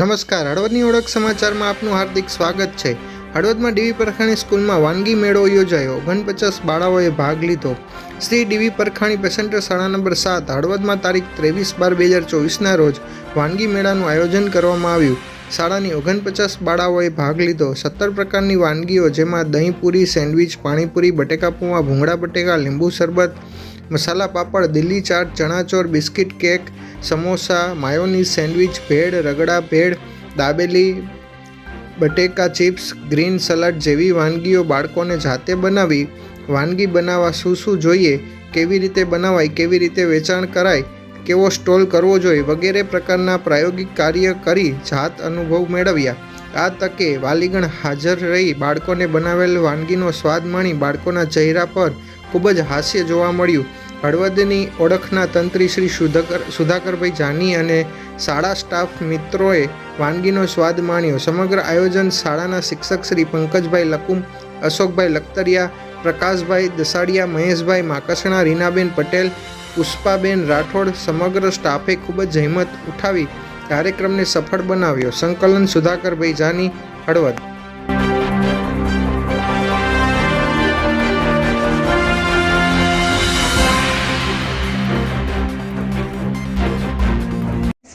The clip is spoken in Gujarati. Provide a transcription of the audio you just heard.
નમસ્કાર. હળવદની ઓળખ સમાચારમાં આપનું હાર્દિક સ્વાગત છે. હળવદમાં ડીવી પરખાણી સ્કૂલમાં વાનગી મેળો યોજાયો. ઓગણપચાસ બાળાઓએ ભાગ લીધો. શ્રી ડીવી પરખાણી પેસેન્ટર શાળા નંબર સાત, હળવદમાં તારીખ ત્રેવીસ બાર બે હજાર ચોવીસના રોજ વાનગી મેળાનું આયોજન કરવામાં આવ્યું. શાળાની ઓગણપચાસ બાળાઓએ ભાગ લીધો. સત્તર પ્રકારની વાનગીઓ જેમાં દહીં પૂરી, સેન્ડવિચ, પાણીપુરી, બટેકા પૌવા, ભૂંગળા બટેકા, લીંબુ શરબત મસાલા પાપડ, દિલ્હી ચાટ, ચણાચોર, બિસ્કિટ કેક, સમોસા માયોની સેન્ડવિચ, ભેળ, રગડા ભેળ, દાબેલી, બટેકા ચિપ્સ, ગ્રીન સલાડ જેવી વાનગીઓ બાળકોને જાતે બનાવી, વાનગી બનાવવા શું શું જોઈએ, કેવી રીતે બનાવાય, કેવી રીતે વેચાણ કરાય, કેવો સ્ટોલ કરવો જોઈએ, વગેરે પ્રકારના પ્રાયોગિક કાર્ય કરી જાત અનુભવ મેળવ્યા. આ તકે વાલીગણ હાજર રહી બાળકોને બનાવેલ વાનગીનો સ્વાદ માણી બાળકોના ચહેરા પર ખૂબ જ હાસ્ય જોવા મળ્યું. હળવદની ઓળખના તંત્રી શ્રી સુધાકર સુધાકરભાઈ જાની અને શાળા સ્ટાફ મિત્રોએ વાનગીનો સ્વાદ માણ્યો. સમગ્ર આયોજન શાળાના શિક્ષક શ્રી પંકજભાઈ લકુમ, અશોકભાઈ લખતરિયા, પ્રકાશભાઈ દસાડિયા, મહેશભાઈ માકસણા, રીનાબેન પટેલ, પુષ્પાબેન રાઠોડ સમગ્ર સ્ટાફે ખૂબ જ જહેમત ઉઠાવી કાર્યક્રમને સફળ બનાવ્યો. સંકલન સુધાકરભાઈ જાની, હળવદ.